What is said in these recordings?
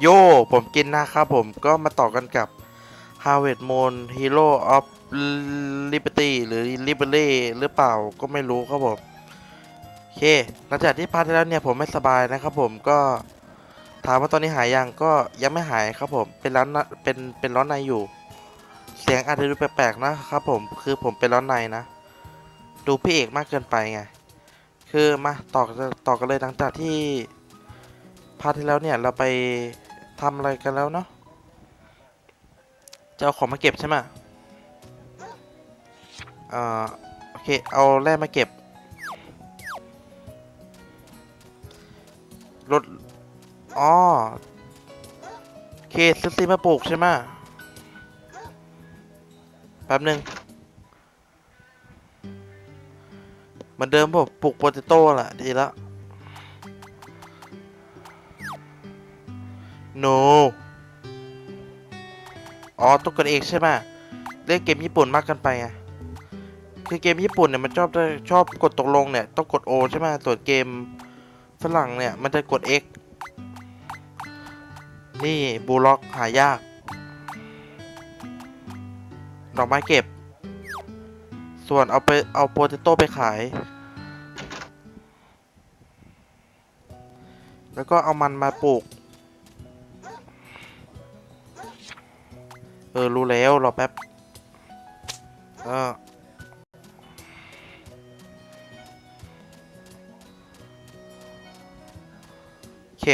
โยผมกินนะครับผมก็มาต่อกันกับ Harvest Moon Hero of Liberty หรือ Liberty หรือเปล่าก็ไม่รู้ครับผม โอเค หลังจากที่พาร์ทแล้วเนี่ยผมไม่สบายนะครับผมก็ถามว่าตอนนี้หายยังก็ยังไม่หายครับผมเป็นร้อนเป็นเป็นร้อนในอยู่ เสียงอาจจะดูแปลกๆนะครับผมคือผมเป็นร้อนในนะ ดูพี่เอกมากเกินไปไง คือมาต่อกต่อกันเลยหลังจากที่พาร์ทที่แล้วเนี่ยเราไป ทำอะไรกันแล้วเนาะจะเอาของมาเก็บใช่ไหมอ่าโอเค เอาแร่มาเก็บ รถ อ๋อโอเคซื้อซีมาปลูกใช่ไหมแป๊บหนึ่งเหมือนเดิมผมปลูกโปเตโต้แหละดีแล้ว no อ๋อต้องกดเองใช่ไหมเล่นเกมญี่ปุ่นมากเกันไปไงคือเกมญี่ปุ่นเนี่ยมันชอบชอบกดตกลงเนี่ยต้องกด O ใช่ไหมส่วนเกมฝรั่งเนี่ยมันจะกด X นี่บูล็อกหายาก ดอกไม้เก็บ ส่วนเอาไปเอาโปเตโต้ไปขาย แล้วก็เอามันมาปลูก ออรู้แล้วรอแป๊บเออโอเค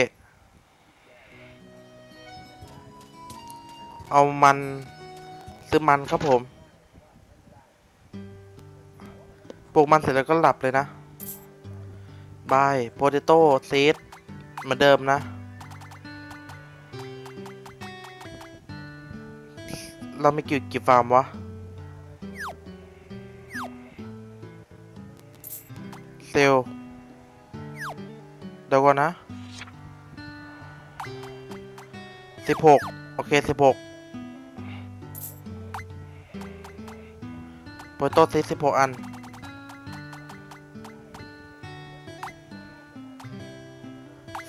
เอามันซื้อมันครับผมปลูกมันเสร็จแล้วก็หลับเลยนะบายโปเตโต้ซีดเหมือนเดิมนะ เราไม่กี่กี่ฟาร์มวะเซลลเดี๋ยวก่อนนะสิบหกโอเคสิบหกโปรโตซีสิบหกอัน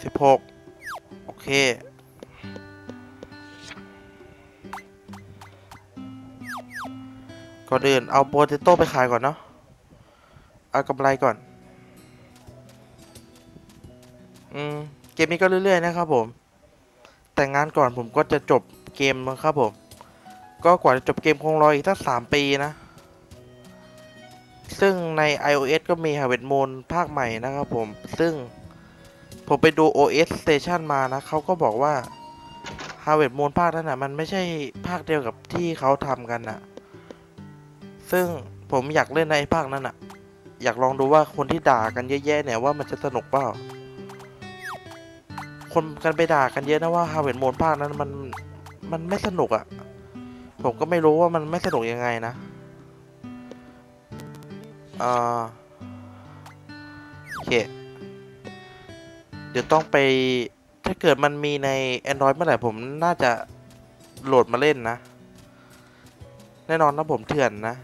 สิบหกโอเค ก่อนอื่นเอาโปเตโต้ไปขายก่อนเนาะเอากำไรก่อน อืม เกมนี้ก็เรื่อยๆนะครับผม แต่งานก่อนผมก็จะจบเกมนะครับผม ก็กว่าจะจบเกมคงรออีกตั้งสามปีนะ ซึ่งใน iOS ก็มี Harvest Moon ภาคใหม่นะครับผม ซึ่งผมไปดู OS Station มานะ เขาก็บอกว่า Harvest Moon ภาคนั้นนะมันไม่ใช่ภาคเดียวกับที่เขาทำกันนะ ซึ่งผมอยากเล่นในภาคนั้นอะอยากลองดูว่าคนที่ด่ากันเยอะแยะเนี่ยว่ามันจะสนุกเปล่า คนกันไปด่ากันเยอะนะว่า Harvest Moon ภาคนั้นมันมันไม่สนุกอะผมก็ไม่รู้ว่ามันไม่สนุกยังไงนะอ่าโอเค เดี๋ยวต้องไปถ้าเกิดมันมีใน Android เมื่อไหร่ผมน่าจะโหลดมาเล่นนะ แน่นอนนะผมเถื่อนนะ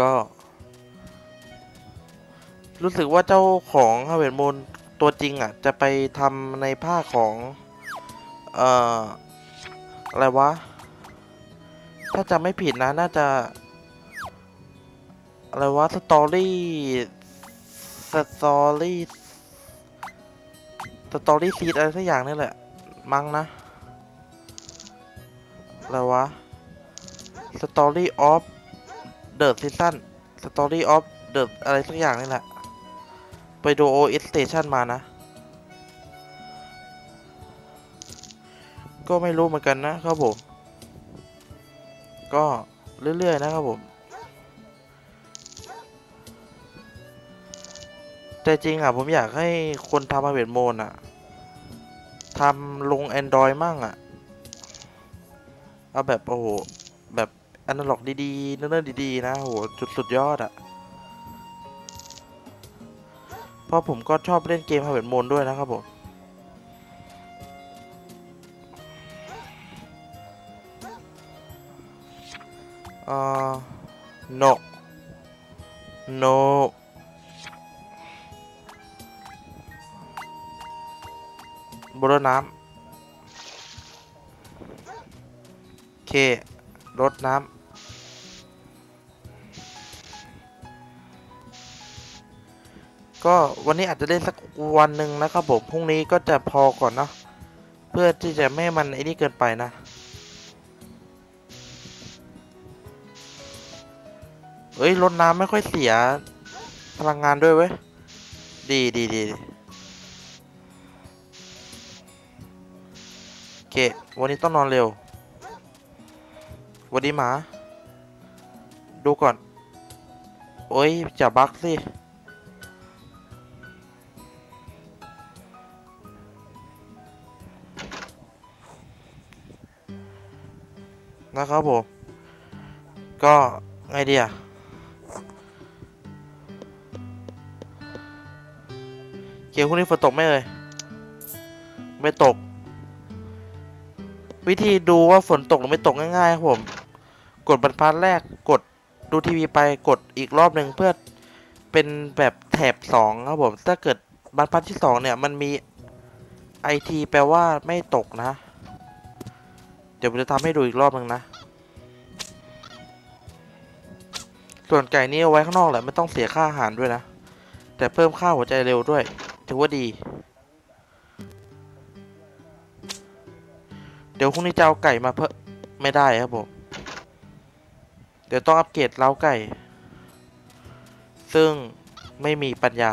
ก็ รู้สึกว่าเจ้าของ Harvest Moon ตัวจริงอะ จะไปทำในภาคของ เอ่อ อะไรวะ ถ้าจำไม่ผิดนะ น่าจะ อะไรวะ สตอรี่สตอรี่สตอรี่ซีดอะไรสักอย่างนี่แหละ มั้งนะอะไรวะ Story of the Season Story of the อรี่ออฟเดอะไรสักอย่างนี่แหละ ไปดู OS Station มานะ ก็ไม่รู้เหมือนกันนะครับผม ก็เรื่อย ๆ นะครับผม แต่จริงอะ ผมอยากให้คนทำมาเวทโมนอะทำลง Android มั่งอะ เอาแบบ โอ้โห แบบ อันนั้าล็อกดีๆเนิ่นๆดีๆนะโหจุดสุดยอดอะเพราะผมก็ชอบเล่นเกมฮาเวิร์ดมนด้วยนะครับผมเอ่อ no no บนน้ำโอเค รถน้ำก็วันนี้อาจจะเล่นสักวันหนึ่งนะครับผมพรุ่งนี้ก็จะพอก่อนเนาะเพื่อที่จะไม่มันไอ้นี่เกินไปนะเอ้ยรถน้ำไม่ค่อยเสียพลังงานด้วยเว้ย ดีดีดีโอเค วันนี้ต้องนอนเร็ว วันนี้หมา ดูก่อน โอ้ยจะบักสิ นะครับผม ก็ไงดีอะเกียวพรุ่งนี้ฝนตกไหมเอ่ย ไม่ตก วิธีดูว่าฝนตกหรือไม่ตกง่ายๆครับผม กดบรรทัดแรกกดดูทีวีไปกดอีกรอบหนึ่งเพื่อเป็นแบบแถบสองครับผมถ้าเกิดบรรทัดที่สองเนี่ย มันมีไอทีแปลว่าไม่ตกนะ เดี๋ยวผมจะทำให้ดูอีกรอบหนึ่งนะ ส่วนไก่นี่เอาไว้ข้างนอกแหละไม่ต้องเสียค่าอาหารด้วยนะ แต่เพิ่มค่าหัวใจเร็วด้วย ถือว่าดีเดี๋ยวพรุ่งนี้จะเอาไก่มาเพิ่มไม่ได้ครับผม เดี๋ยวต้องอัปเกรดเล้าไก่ ซึ่งไม่มีปัญญา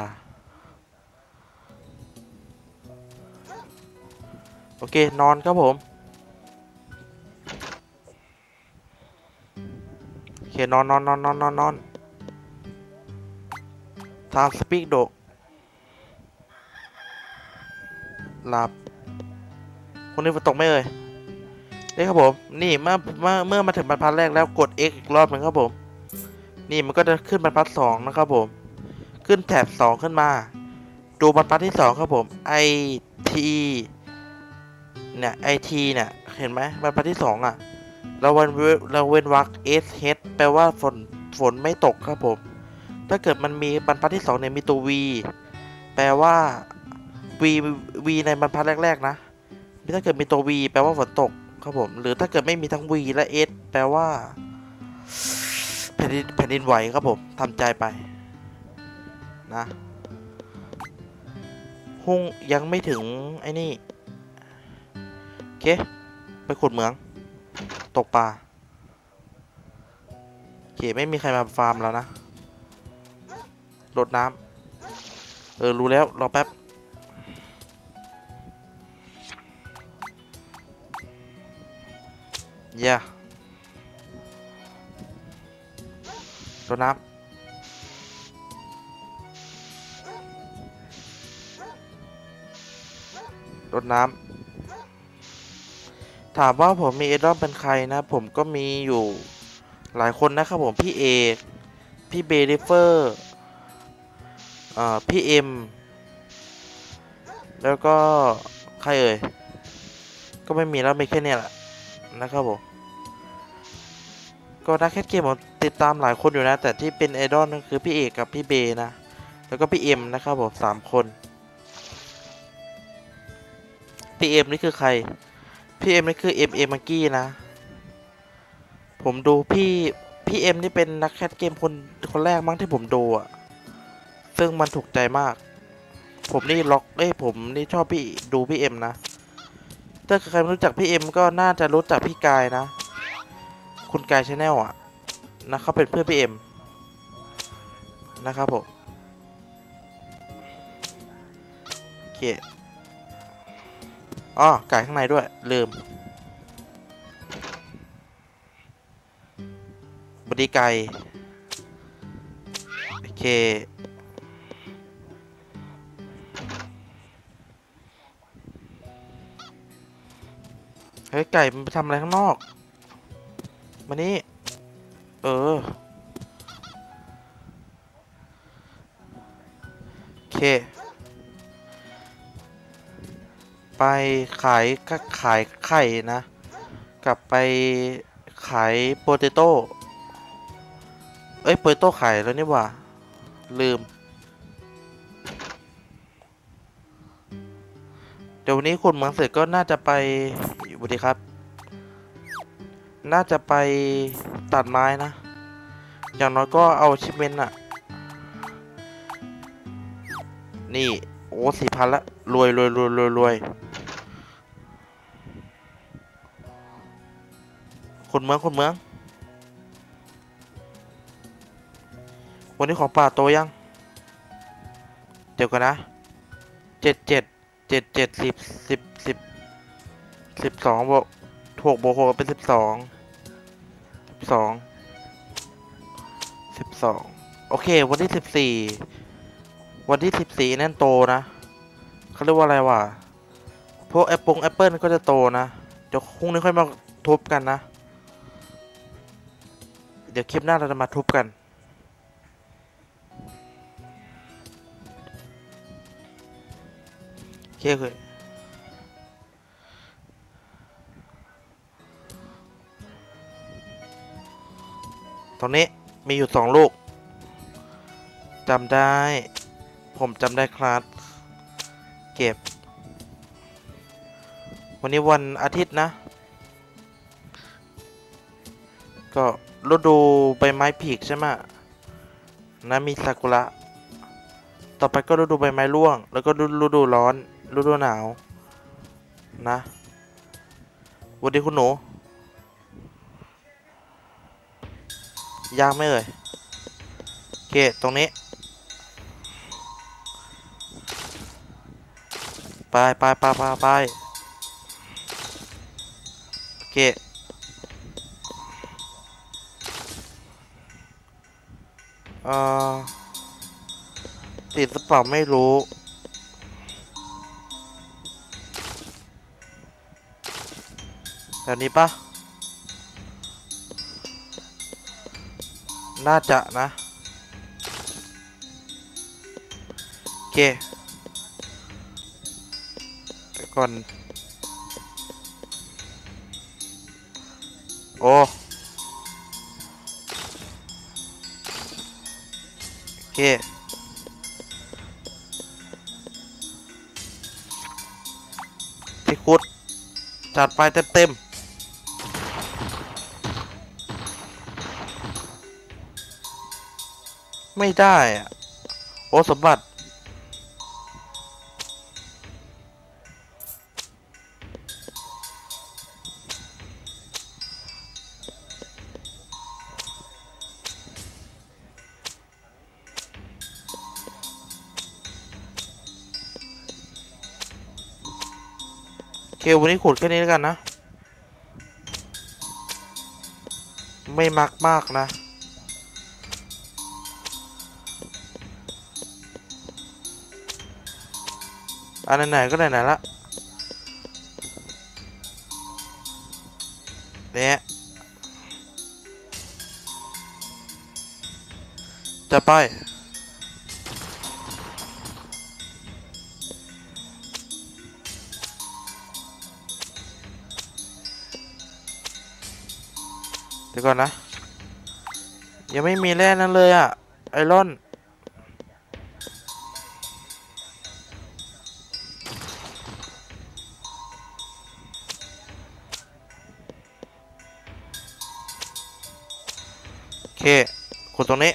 โอเค นอนครับผม โอเค นอนนอนนอนนอนนอนนอนทางสปีกโดหลับคนนี้ฝนตกไหม่เอ่ย นี่ครับผมนี่เมื่อเมื่อเมื่อมาถึงบรรทัดแรกแล้วกด X อีกรอบหนึ่งครับผม นี่มันก็จะขึ้นบรรทัดสองนะครับผม ขึ้นแถบสองขึ้นมา ดูบรรทัดที่สองครับผม I T เนี่ย I T เนี่ย เห็นไหมบรรทัดที่สองอะ เราเว้นเราเว้นวรรค S H แปลว่าฝนฝนไม่ตกครับผม ถ้าเกิดมันมีบรรทัดที่สองเนี่ยมีตัว V แปลว่า V V ในบรรทัดแรก ๆ นะถ้าเกิดมีตัว V แปลว่าฝนตก ครับผม หรือถ้าเกิดไม่มีทั้ง V และ S แปลว่า แผ่นดินแผ่นดินไหวครับผมทำใจไป นะหุ่งยังไม่ถึง ไอ้นี่ โอเค ไปขุดเหมือง ตกปลาโอเค ไม่มีใครมาฟาร์มแล้วนะรดน้ำเออ รู้แล้ว รอแป๊บ อย่ารดน้ำรดน้ำถามว่าผมมีเอดอมเป็นใครนะ ผมก็มีอยู่หลายคนนะครับผม พี่เอกพี่เบริเฟอร์พี่เอ็ม แล้วก็ ใครเอ่ย ก็ไม่มีแล้วมีแค่เนี้ยแหละ นะครับผมก็นักแคทเกมผมติดตามหลายคนอยู่นะ แต่ที่เป็นไอดอลนั่นคือพี่เอกกับพี่เบนะ แล้วก็พี่เอ็มนะครับผมสามคนพี่เอ็มนี่คือใคร พี่เอ็มนี่คือเอ็มเอ็มมังกี้นะ ผมดูพี่พี่เอ็มนี่เป็นนักแคทเกมคนคนแรกมั้งที่ผมดูอะซึ่งมันถูกใจมาก ผมนี่ล็อกเอ้ยผมนี่ชอบพี่ดูพี่เอ็มนะ ถ้าใครไม่รู้จักพี่เอ็มก็น่าจะรู้จักพี่กายนะ คุณกายชาแนลอะนะเขาเป็นเพื่อนพี่เอ็มนะครับผมโอเคอ๋อไก่ข้างในด้วย ลืมบดีไกโอเค เฮ้ยไก่มันไปทำอะไรข้างนอก มานี่ เออ โอเค ไปขายก็ขายไข่นะ กลับไปขายโปเตโต้ เอ้ยโปเตโต้ขายแล้วนี่ว่า ลืม เดี๋ยววันนี้ขุดเหมืองเสร็จก็น่าจะไป วัสดีครับ น่าจะไปตัดไม้นะ อย่างน้อยก็เอาชิปเมนอะนี่ โอ้สี่พันละรวยรวยรวยรวยรวยขุดเมืองขุดเมือง วันนี้ของป่าโตยัง เดี๋ยวกันนะเจ็ดเจ็ดเจ็ดเจ็ดสิบสิบ สิบสองบวกหกบวกหกเป็นสิบสองสิบสองสิบสองโอเค วันที่สิบสี่วันที่สิบสี่นั่นโตนะเขาเรียกว่าอะไรวะพวกแอปปงแอปเปิลก็จะโตนะเดี๋ยวพรุ่งนี้ค่อยมาทุบกันนะ เดี๋ยวคลิปหน้าเราจะมาทุบกันโอเคคือ ตรงนี้มีอยู่สองลูกจำได้ ผมจำได้ครับ เก็บ วันนี้วันอาทิตย์นะ ก็ฤดูใบไม้ผลิใช่ไหมนะมีซากุระ ต่อไปก็ฤดูใบไม้ร่วง แล้วก็ฤดูร้อนฤดูหนาว นะวัสดีคุณหนู ยากไหมเอ่ยโอเค ตรงนี้ ไปไปไปไปไปโอเคเอ่อติดหรือเปล่าไม่รู้แบบนี้ปะ น่าจะนะ โอเคเดี๋ยวก่อน โอ้โอเคพี่คุดจัดไปเต็ม ๆ ไม่ได้อะโอ้สมบัติเควันนี้ขุดแค่นี้แล้วกันนะ ไม่มักมากนะ อันไหนๆก็ไหนๆละเนี่ยจะไปเดี๋ยวก่อนนะ ยังไม่มีแร่นั้นเลยอะไอรอน เคขุดตรงนี้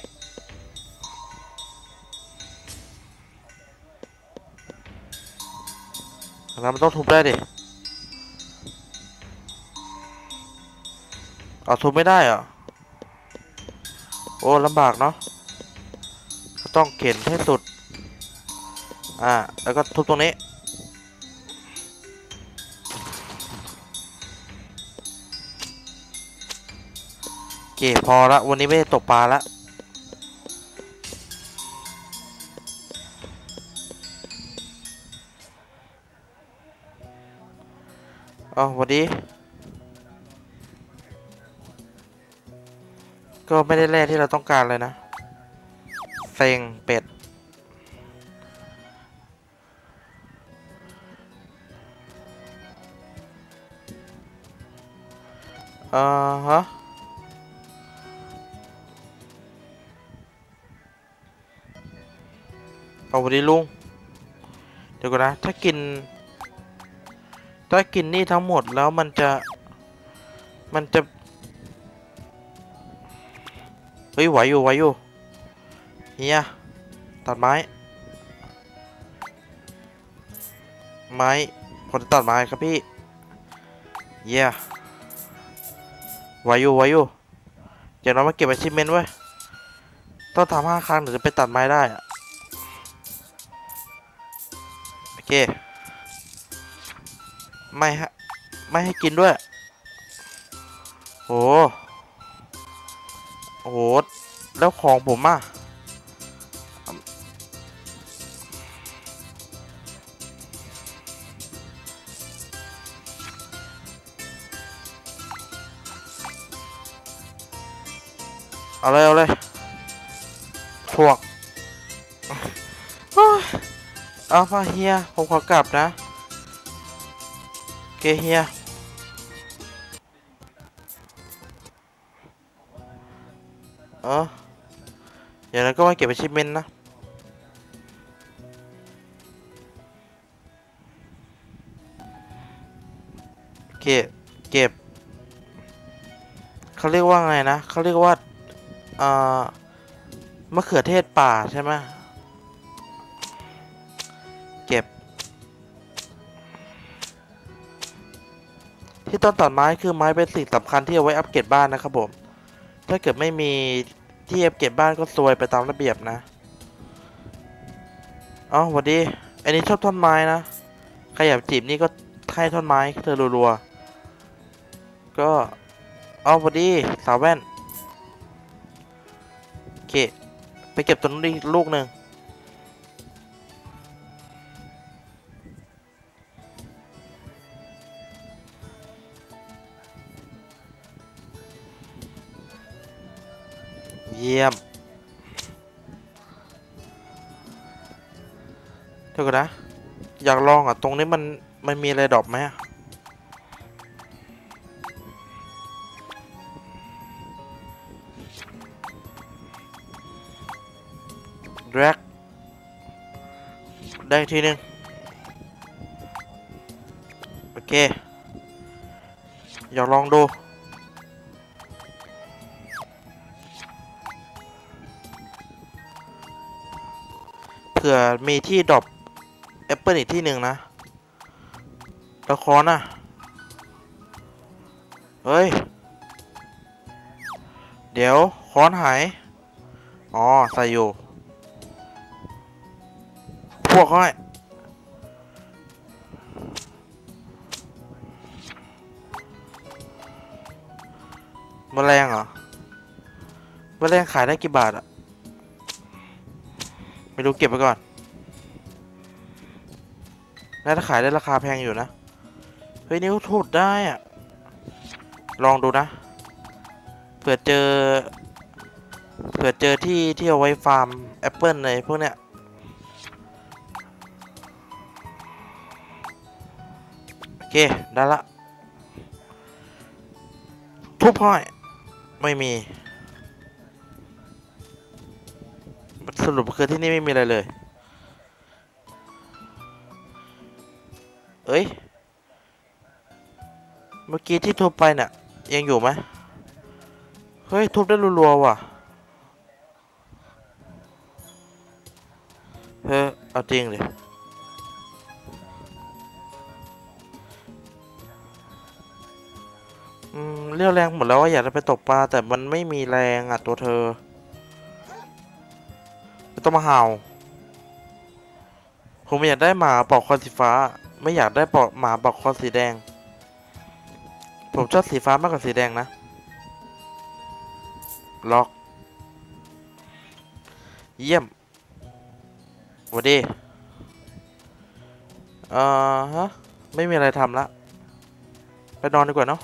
แล้วมันต้องทุบได้ดิ เอาทุบไม่ได้เหรอ โอ้ลำบากเนาะก็ต้องเข็นให้สุด อ่า แล้วก็ทุบตรงนี้ เคพอละวันนี้ไม่ได้ตกปลาละอาสวัสดีก็ไม่ได้แร่ที่เราต้องการเลยนะเซ็งเป็ด อ่าฮะ เอาวันนี้ลุง เดี๋ยวก่อนนะ ถ้ากิน ถ้ากินนี่ทั้งหมดแล้วมันจะ มันจะ เฮ้ยไหวอยู่ไหวอยู่เฮียตัดไม้ ไม้ผมจะตัดไม้ครับพี่ เยี่ยไหวอยู่ไหวอยู่เดี๋ยวเรามาเก็บอาชิเมนไว้ ต้องทำห้าครั้งถึงจะไปตัดไม้ได้อะ เค ไม่ฮะ ไม่ให้กินด้วยโอ้โอ้โห แล้วของผมอะเอาเลยเอาเลยพวก เอามาเฮีย ผมขอกลับนะโอเคเฮีย เอออย่างนั้นก็มาเก็บ achievement นะ เก็บ เก็บ เขาเรียกว่าไงนะ เขาเรียกว่า เอ่อ มะเขือเทศป่าใช่ไหม ที่ต้นตัดไม้คือไม้เป็นสิ่งสำคัญที่เอาไว้อัปเกรดบ้านนะครับผม ถ้าเกิดไม่มีที่อัปเกรดบ้านก็ซวยไปตามระเบียบนะอ๋อสวัสดี อันนี้ชอบท่อนไม้นะใครอยากจีบนี่ก็ให้ท่อนไม้เธอรัวๆ ก็อ๋อสวัสดีสาวแว่นโอเคไปเก็บตัวนู้นอีกลูกหนึ่ง ยี่ยมเดี๋ยวก่อนนะ อยากลองอะ ตรงนี้มัน มันมีอะไรดรอปไหมแดรกได้ทีหนึง โอเค อยากลองดู ผื่อมีที่ดรอปแอปเปิลอีกที่หนึ่งนะแล้วคอนอะ เฮ้ย เดี๋ยวคอนหาย อ๋อ ใส่อยู่ พวกเขาให้แมลงเหรอมแมลงขายได้กี่บาทอะ ไม่รู้เก็บไปก่อนน่าจะขายได้ราคาแพงอยู่นะ เฮ้ยนิ้วถูดได้อะลองดูนะ เผื่อเจอ เผื่อเจอที่ที่เอาไว้ฟาร์มแอปเปิลในพวกเนี้ย โอเค ได้ละ ทุบห้อย ไม่มี สรุปคือที่นี่ไม่มีอะไรเลย เอ้ย เมื่อกี้ที่ทุบไปเนี่ยยังอยู่ไหมเฮ้ย ทุบได้รัวๆว่ะ เฮ้ยเอาจริงเลยอืมเรียวแรงหมดแล้วว่าอยากจะไปตกปลาแต่มันไม่มีแรงอะตัวเธอ ต้องมาเห่าผมอยากได้หมาปอกคอสีฟ้า ไม่อยากได้ปอกหมาปอกคอสีแดง ผมชอบสีฟ้ามากกว่าสีแดงนะ ล็อก เยี่ยมวัสดีเอ่อฮะ ไม่มีอะไรทำละ ไปนอนดีกว่าเนาะ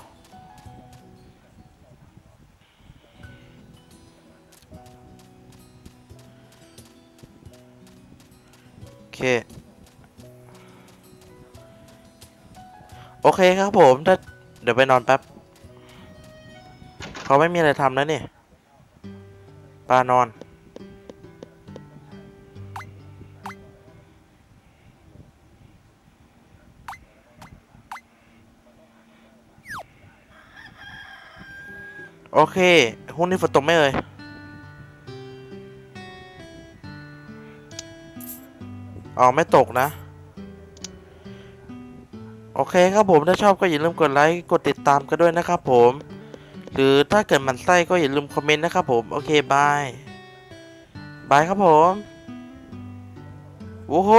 โอเคครับผมถ้าเดี๋ยวไปนอนแป๊บเขาไม่มีอะไรทำแล้วนี่ปานอน โอเค หุ้นนี่ฝนตกไหมเอ่ย อ๋อไม่ตกนะ โอเคครับผมถ้าชอบก็อย่าลืมกดไลค์กดติดตามกันด้วยนะครับผม หรือถ้าเกิดมันไส้ก็อย่าลืมคอมเมนต์นะครับผม โอเคบาย บายครับผม โอ้โห